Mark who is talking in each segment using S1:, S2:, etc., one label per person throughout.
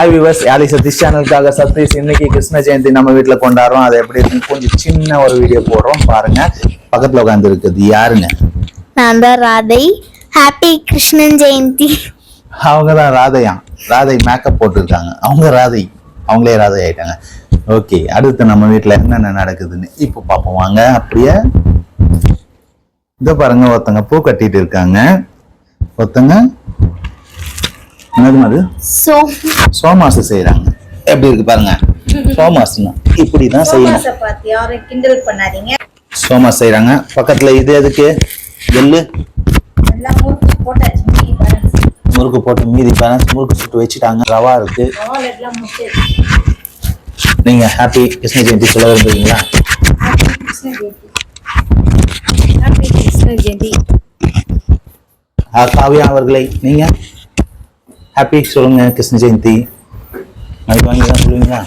S1: Hi viewers யாலி சதீஷ் சேனலுக்காக சதீஷ் இன்னைக்கு கிருஷ்ண ஜெயந்தி நம்ம வீட்டில் கொண்டாடுறோம். அது எப்படி இருக்குன்னு கொஞ்சம் சின்ன ஒரு வீடியோ போடுறோம். பாருங்க. பக்கத்தில் உட்காந்து இருக்குது யாருங்க?
S2: நான் தான் ராதை. ஹாப்பி கிருஷ்ணன் ஜெயந்தி.
S1: அவங்க தான் ராதையா? ராதை மேக்கப் போட்டிருக்காங்க. அவங்க ராதை. அவங்களே ராதை ஆயிட்டாங்க. ஓகே அடுத்து நம்ம வீட்டில் என்னென்ன நடக்குதுன்னு இப்போ பார்ப்போம். வாங்க அப்படியே. இதோ பாருங்க ஒருத்தங்க பூ கட்டிட்டு இருக்காங்க. ஒருத்தங்க என்னது அது? சோமாசு செய்றாங்க. எப்படி இருக்கு பாருங்க. சோமாசுனா இப்படி தான் செய்யணும்.
S3: கிண்டல் பண்ணாதீங்க.
S1: சோமாஸ் செய்றாங்க. பக்கத்துல இது எதுக்கு? எள்ளு.
S3: எல்லாம் முறுக்கு
S1: போட்டு மீதி பேலன்ஸ் முறுக்கு சுட்டு வச்சுட்டாங்க. ரவா இருக்கு. நீங்க ஹாப்பி கிருஷ்ண ஜெயந்தி சொல்ல விரும்புறீங்களா? காவ்யா அவர்களை நீங்க? ஹாப்பி சொல்லுங்க கிருஷ்ண ஜெயந்தி. அதுக்கு வாங்கி தான் சொல்லுவீங்களா?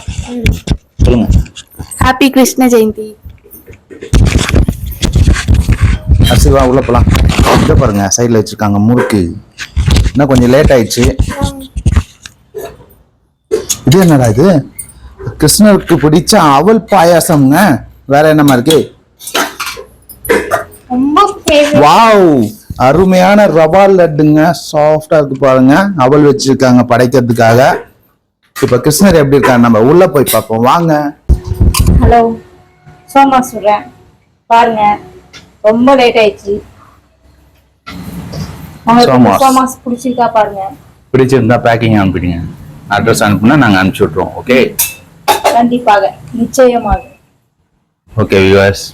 S1: சொல்லுங்க.
S2: ஹாப்பி கிருஷ்ண ஜெயந்தி.
S1: அசிவா உள்ள போலாம். இதை பாருங்க சைடுல வச்சிருக்காங்க முறுக்கு. இன்னும் கொஞ்சம் லேட் ஆயிடுச்சு. இது என்னடா இது? கிருஷ்ணருக்கு பிடிச்ச அவல் பாயாசம்ங்க. வேற என்னமா இருக்கு? வாவ் அருமையான ரவா லட்டுங்க. சாஃப்டா இருக்கு பாருங்க. அவல் வச்சிருக்காங்க படைக்கிறதுக்காக. இப்ப கிருஷ்ணர் எப்படி இருக்காரு? நம்ம உள்ள போய் பார்ப்போம். வாங்க.
S3: ஹலோ சோமா சொல்றேன். பாருங்க. ரொம்ப லேட் ஆயிடுச்சு.
S1: சோமாஸ்.
S3: பிடிச்சிருக்கா பாருங்க.
S1: பிடிச்சிருந்தா பேக்கிங் அனுப்பிடுங்க. அட்ரஸ் அனுப்புனா நாங்க அனுப்பிச்சு விட்ருவோம் ஓகே
S3: கண்டிப்பாக. நிச்சயமாக.
S1: ஓகே வியூவர்ஸ்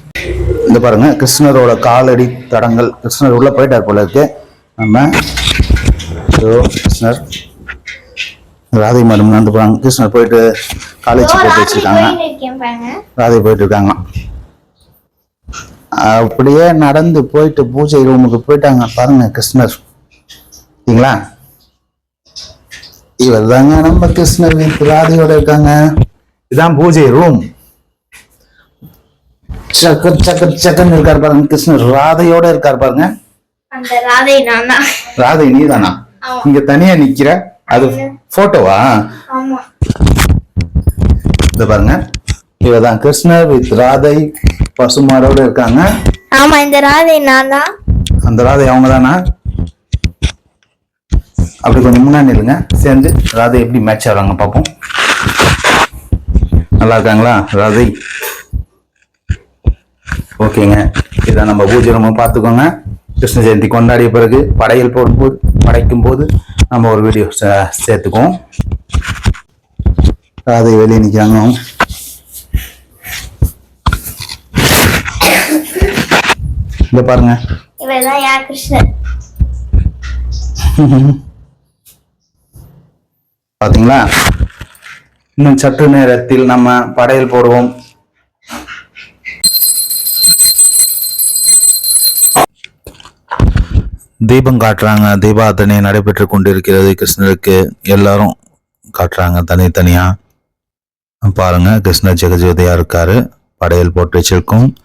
S1: இந்த பாருங்க கிருஷ்ணரோட காலடி தடங்கள். கிருஷ்ணர் உள்ள போயிட்டார் போல இருக்கு. நம்ம கிருஷ்ணர் ராதை மேடம் நடந்து போறாங்க. கிருஷ்ணர் போயிட்டு காலேஜ் போட்டு வச்சிருக்காங்க. ராதை போயிட்டு இருக்காங்க. அப்படியே நடந்து போயிட்டு பூஜை ரூமுக்கு போயிட்டாங்க. பாருங்க கிருஷ்ணர். சரிங்களா? இவர் தாங்க நம்ம கிருஷ்ணர் ராதையோட இருக்காங்க. இதான் பூஜை ரூம். சக்கர் சக்கர் சக்கர்னு இருக்கார் பாருங்க கிருஷ்ணர். ராதையோட இருக்கார் பாருங்க.
S2: ராதை நான்? தான்
S1: இங்க தனியா நிக்கிற? அது போட்டோவா இந்த பாருங்க. இவதான் கிருஷ்ணர் வித் ராதை பசுமாரோட இருக்காங்க.
S2: ஆமா இந்த ராதை நான்? தான்
S1: அந்த ராதை அவங்க தானா அப்படி கொஞ்சம் முன்னாடி இருங்க சேர்ந்து ராதை எப்படி மேட்ச் ஆகிறாங்க பார்ப்போம் நல்லா இருக்காங்களா? ராதை. ஓகேங்க. இதை நம்ம பூஜை ரூமை பார்த்துக்கோங்க. கிருஷ்ண ஜெயந்தி கொண்டாடிய பிறகு படையல் போடும்போது படைக்கும் போது நம்ம ஒரு வீடியோ சேர்த்துக்குவோம். ராதை வெளியே நிற்கிறாங்க இதை பாருங்க. பாத்தீங்களா? இன்னும் சற்று நேரத்தில் நம்ம படையல் போடுவோம். தீபம் காட்டுறாங்க. தீபாதனை நடைபெற்று கொண்டிருக்கிறது. கிருஷ்ணருக்கு எல்லாரும் காட்டுறாங்க தனித்தனியா. பாருங்க கிருஷ்ணர் ஜெகஜோதியா இருக்காரு. படையல் போட்டு வச்சிருக்கோம்.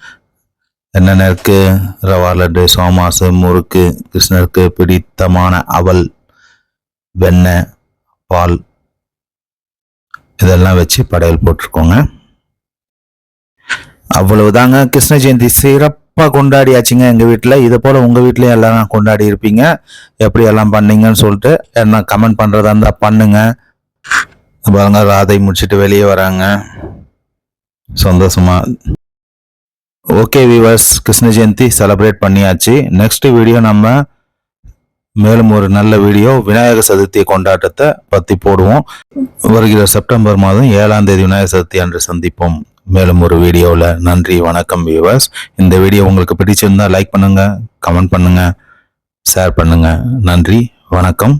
S1: என்னென்ன இருக்கு ரவா லட்டு சோமாசு முறுக்கு கிருஷ்ணருக்கு பிடித்தமான அவல் வெண்ணெய் பால் இதெல்லாம் வச்சு படையல் போட்டிருக்கோங்க. அவ்வளவுதாங்க. கிருஷ்ண ஜெயந்தி சிறப்பு. சிறப்பாக கொண்டாடியாச்சுங்க எங்கள் வீட்டில் இதை போல் உங்கள் வீட்லேயும் எல்லாரும் கொண்டாடி இருப்பீங்க. எப்படி எல்லாம் பண்ணீங்கன்னு சொல்லிட்டு என்ன கமெண்ட் பண்ணுறதா இருந்தால் பண்ணுங்கள் பாருங்க ராதை முடிச்சுட்டு வெளியே வராங்க. சந்தோஷமா. Okay viewers Krishna Jayanthi celebrate பண்ணியாச்சு. நெக்ஸ்ட் வீடியோ நம்ம மேலும் ஒரு நல்ல வீடியோ விநாயகர் சதுர்த்தி கொண்டாட்டத்தை பற்றி போடுவோம். வருகிற செப்டம்பர் மாதம் ஏழாம் தேதி விநாயகர் சதுர்த்தி அன்று சந்திப்போம். மேலும் ஒரு வீடியோவில் நன்றி வணக்கம் வியூவர்ஸ் இந்த வீடியோ உங்களுக்கு பிடிச்சிருந்தா லைக் பண்ணுங்கள் கமெண்ட் பண்ணுங்கள் ஷேர் பண்ணுங்கள் நன்றி வணக்கம்.